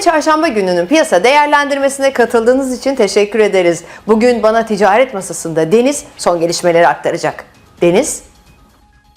Çarşamba gününün piyasa değerlendirmesine katıldığınız için teşekkür ederiz. Bugün bana ticaret masasında Deniz son gelişmeleri aktaracak. Deniz,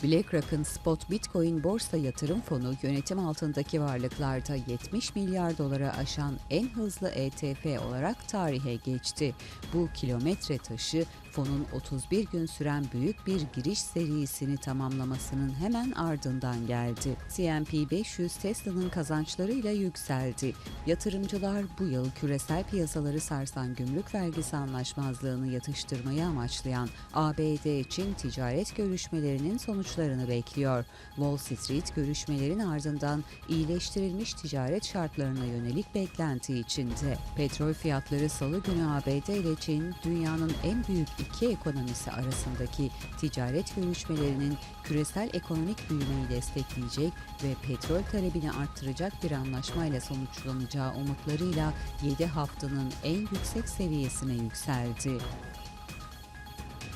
BlackRock'ın Spot Bitcoin borsa yatırım fonu yönetim altındaki varlıklarda 70 milyar dolara aşan en hızlı ETF olarak tarihe geçti. Bu kilometre taşı fonun 31 gün süren büyük bir giriş serisini tamamlamasının hemen ardından geldi. S&P 500 Tesla'nın kazançlarıyla yükseldi. Yatırımcılar bu yıl küresel piyasaları sarsan gümrük vergisi anlaşmazlığını yatıştırmayı amaçlayan ABD-Çin ticaret görüşmelerinin sonuçlarını bekliyor. Wall Street görüşmelerin ardından iyileştirilmiş ticaret şartlarına yönelik beklenti içinde. Petrol fiyatları salı günü ABD ile Çin dünyanın en büyük iki ekonomisi arasındaki ticaret görüşmelerinin küresel ekonomik büyümeyi destekleyecek ve petrol talebini arttıracak bir anlaşmayla sonuçlanacağı umutlarıyla 7 haftanın en yüksek seviyesine yükseldi.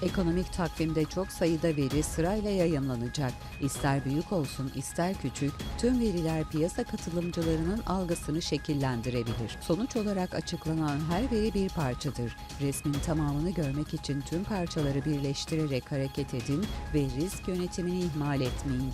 Ekonomik takvimde çok sayıda veri sırayla yayımlanacak. İster büyük olsun ister küçük, tüm veriler piyasa katılımcılarının algısını şekillendirebilir. Sonuç olarak açıklanan her veri bir parçadır. Resmin tamamını görmek için tüm parçaları birleştirerek hareket edin ve risk yönetimini ihmal etmeyin.